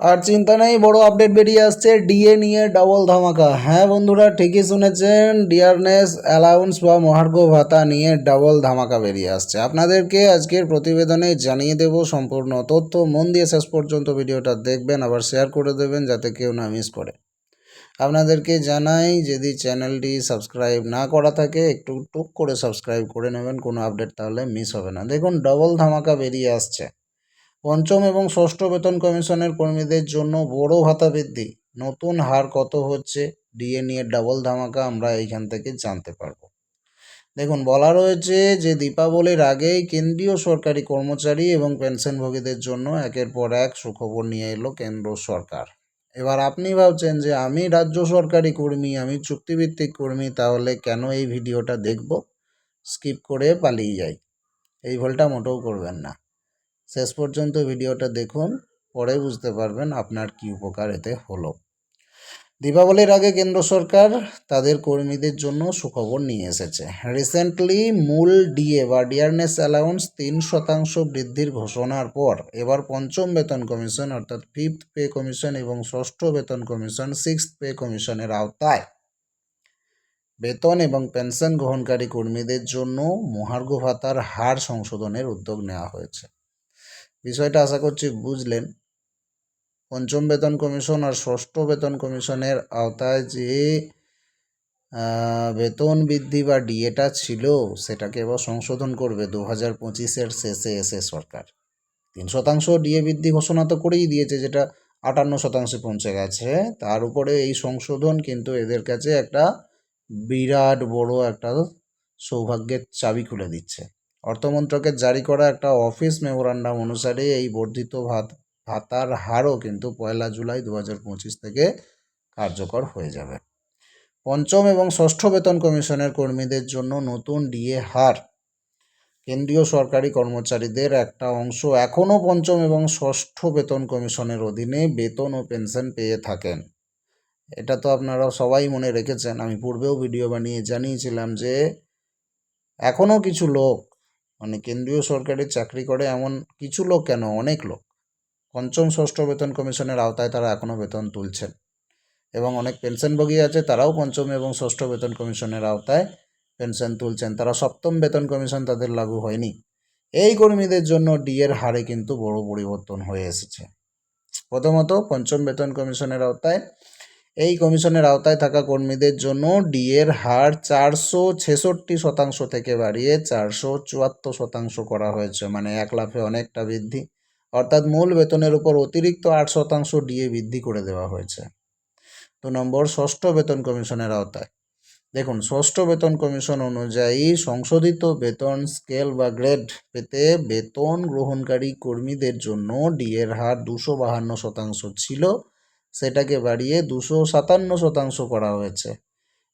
আর চিন্তা নেই, বড় আপডেট বেরিয়ে আসছে, ডিএ নিয়ে ডাবল ধামাকা। হ্যাঁ বন্ধুরা, ঠিকই শুনেছেন ডিয়ারনেস অ্যালাউন্স বা মহার্ঘ ভাতা নিয়ে ডাবল ধামাকা বেরিয়ে আসছে। আপনাদেরকে আজকের প্রতিবেদনে জানিয়ে দেব সম্পূর্ণ তথ্য। মন দিয়ে শেষ পর্যন্ত ভিডিওটা দেখবেন, আবার শেয়ার করে দেবেন যাতে কেউ না মিস করে। আপনাদেরকে জানাই, যদি চ্যানেলটি সাবস্ক্রাইব না করা থাকে, একটু টুক করে সাবস্ক্রাইব করে নেবেন, কোনো আপডেট তাহলে মিস হবে না। দেখুন ডবল ধামাকা বেরিয়ে আসছে। পঞ্চম এবং ষষ্ঠ বেতন কমিশনের কর্মীদের জন্য বড় ভাতা বৃদ্ধি। নতুন হার কত হচ্ছে? ডিএ নিয়ে ডাবল ধামাকা আমরা এইখান থেকে জানতে পারব। দেখুন, বলা রয়েছে যে দীপাবলির আগেই কেন্দ্রীয় সরকারি কর্মচারী এবং পেনশনভোগীদের জন্য একের পর এক সুখবর নিয়ে এলো কেন্দ্র সরকার। এবার আপনি ভাবছেন যে আমি রাজ্য সরকারি কর্মী, আমি চুক্তিভিত্তিক কর্মী, তাহলে কেন এই ভিডিওটা দেখব? স্কিপ করে পালিয়ে যাই। এই ভুলটা মোটেও করবেন না। শেষ পর্যন্ত ভিডিওটা দেখুন পরে বুঝতে পারবেন আপনার কি উপকার এতে হলো। দীপাবলির আগে কেন্দ্র সরকার তাদের কর্মীদের জন্য সুখবর নিয়ে এসেছে। রিসেন্টলি মূল ডিএ বা ডিয়ারনেস অ্যালাউন্স তিন শতাংশ বৃদ্ধির ঘোষণার পর এবার পঞ্চম বেতন কমিশন অর্থাৎ ফিফথ পে কমিশন এবং ষষ্ঠ বেতন কমিশন সিক্স পে কমিশনের আওতায় বেতন এবং পেনশন গ্রহণকারী কর্মীদের জন্য মহার্ঘ ভাতার হার সংশোধনের উদ্যোগ নেওয়া হয়েছে। বিষয়টা আশা করছি বুঝলেন। পঞ্চম বেতন কমিশন আর ষষ্ঠ বেতন কমিশনের আওতায় যে বেতন বৃদ্ধি বা ডিএটা ছিল, সেটাকে এবার সংশোধন করবে দু হাজার পঁচিশের শেষে এসে সরকার। তিন শতাংশ ডিএ বৃদ্ধি ঘোষণা তো করেই দিয়েছে, যেটা আটান্ন শতাংশে পৌঁছে গেছে। তার উপরে এই সংশোধন কিন্তু এদের কাছে একটা বিরাট বড় একটা সৌভাগ্যের চাবি খুলে দিচ্ছে। অর্থমন্ত্রকের জারি করা একটা অফিস মেমোরান্ডাম অনুসারে এই বর্ধিত ভাত, ভাতার হারও কিন্তু পয়লা জুলাই দু হাজার পঁচিশ থেকে কার্যকর হয়ে যাবে। পঞ্চম এবং ষষ্ঠ বেতন কমিশনের কর্মীদের জন্য নতুন ডিএ হার। কেন্দ্রীয় সরকারি কর্মচারীদের একটা অংশ এখনও পঞ্চম এবং ষষ্ঠ বেতন কমিশনের অধীনে বেতন ও পেনশন পেয়ে থাকেন। এটা তো আপনারা সবাই মনে রেখেছেন, আমি পূর্বেও ভিডিও বানিয়ে জানিয়েছিলাম যে এখনও কিছু লোক মানে কেন্দ্রীয় সরকারি চাকরি করে এমন কিছু লোক কেন? অনেক লোক। পঞ্চম, ষষ্ঠ বেতন কমিশনের আওতায় তারা এখনও বেতন তুলছেন। এবং অনেক পেনশনভোগী আছে, তারাও পঞ্চম এবং ষষ্ঠ বেতন কমিশনের আওতায় পেনশন তুলছেন। তারা সপ্তম বেতন কমিশন তাদের লাগু হয়নি। এই কর্মীদের জন্য ডিএর হারে কিন্তু বড় পরিবর্তন হয়ে এসেছে। প্রথমত, পঞ্চম বেতন কমিশনের আওতায় এই কমিশনের আওতায় থাকা কর্মীদের জন্য ডিএর হার চারশো ছেষট্টি শতাংশ থেকে বাড়িয়ে চারশো চুয়াত্তর শতাংশ করা হয়েছে। মানে এক লাফে অনেকটা বৃদ্ধি। অর্থাৎ মূল বেতনের উপর অতিরিক্ত আট শতাংশ ডিএ বৃদ্ধি করে দেওয়া হয়েছে। দু নম্বর, ষষ্ঠ বেতন কমিশনের আওতায়। দেখুন, ষষ্ঠ বেতন কমিশন অনুযায়ী সংশোধিত বেতন স্কেল বা গ্রেড পেতে বেতন গ্রহণকারী কর্মীদের জন্য ডিএর হার দুশো বাহান্ন শতাংশ ছিল। সেটাকে বাড়িয়ে দুশো সাতান্ন শতাংশ করা হয়েছে।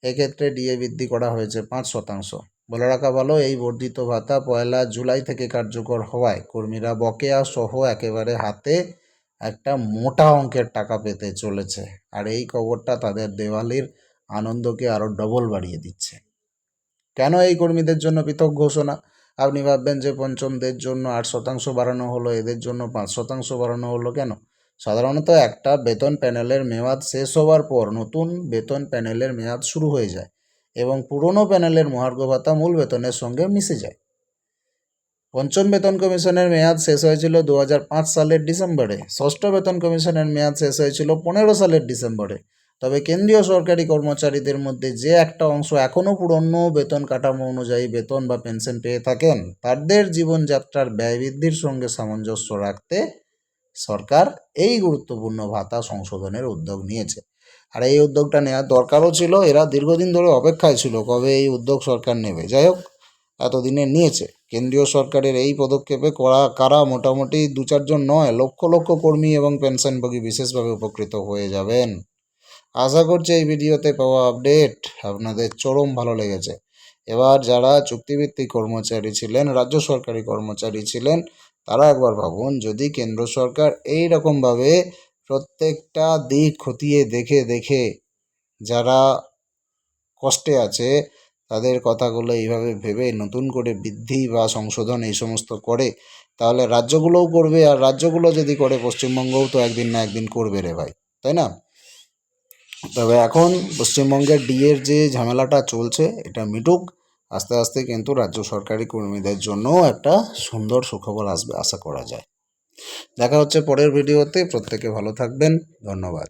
এক্ষেত্রে ডিএ বৃদ্ধি করা হয়েছে পাঁচ শতাংশ। বলে রাখা ভালো, এই বর্ধিত ভাতা পয়লা জুলাই থেকে কার্যকর হওয়ায় কর্মীরা বকেয়া সহ একেবারে হাতে একটা মোটা অঙ্কের টাকা পেতে চলেছে। আর এই খবরটা তাদের দেওয়ালির আনন্দকে আরও ডবল বাড়িয়ে দিচ্ছে। কেন এই কর্মীদের জন্য পৃথক ঘোষণা? আপনি ভাববেন যে পঞ্চমদের জন্য আট শতাংশ বাড়ানো হলো, এদের জন্য পাঁচ শতাংশ বাড়ানো হলো কেন? সাধারণত একটা বেতন প্যানেলের মেয়াদ শেষ হওয়ার পর নতুন বেতন প্যানেলের মেয়াদ শুরু হয়ে যায় এবং পুরনো প্যানেলের মহার্ঘ ভাতা মূল বেতনের সঙ্গে মিশে যায়। পঞ্চম বেতন কমিশনের মেয়াদ শেষ হয়েছিল দু হাজার পাঁচ সালের ডিসেম্বরে। ষষ্ঠ বেতন কমিশনের মেয়াদ শেষ হয়েছিল পনেরো সালের ডিসেম্বরে। তবে কেন্দ্রীয় সরকারি কর্মচারীদের মধ্যে যে একটা অংশ এখনও পুরনো বেতন কাঠামো অনুযায়ী বেতন বা পেনশন পেয়ে থাকেন, তাদের জীবনযাত্রার ব্যয় বৃদ্ধির সঙ্গে সামঞ্জস্য রাখতে সরকার এই গুরুত্বপূর্ণ ভাতা সংশোধনের উদ্যোগ নিয়েছে। আর এই উদ্যোগটা নেওয়ার দরকারও ছিল, এরা দীর্ঘদিন ধরে অপেক্ষায় ছিল কবে এই উদ্যোগ সরকার নেবে। যাই হোক, এতদিনে নিয়েছে। কেন্দ্রীয় সরকারের এই পদক্ষেপে করা, কারা মোটামুটি দু চারজন নয়, লক্ষ লক্ষ কর্মী এবং পেনশনভোগী বিশেষভাবে উপকৃত হয়ে যাবেন। আশা করছি এই ভিডিওতে পাওয়া আপডেট। আপনাদের চরম ভালো লেগেছে। এবার যারা চুক্তিভিত্তিক কর্মচারী ছিলেন, রাজ্য সরকারি কর্মচারী ছিলেন, তারা একবার ভাবুন, যদি কেন্দ্র সরকার এই রকমভাবে প্রত্যেকটা দিক খতিয়ে দেখে দেখে যারা কষ্টে আছে, তাদের কথাগুলো এইভাবে ভেবে নতুন করে বৃদ্ধি বা সংশোধন এই সমস্ত করে, তাহলে রাজ্যগুলোও করবে, আর রাজ্যগুলো যদি করে, পশ্চিমবঙ্গও তো একদিন না একদিন করবে রে ভাই, তাই না? তবে এখন পশ্চিমবঙ্গের ডিএর যে ঝামেলাটা চলছে, এটা মিটুক। আস্তে আস্তে কিন্তু রাজ্য সরকারি কর্মীদের জন্য একটা সুন্দর সুখবর আসবে, আশা করা যায়। দেখা হচ্ছে পরের ভিডিওতে। প্রত্যেকে ভালো থাকবেন। ধন্যবাদ।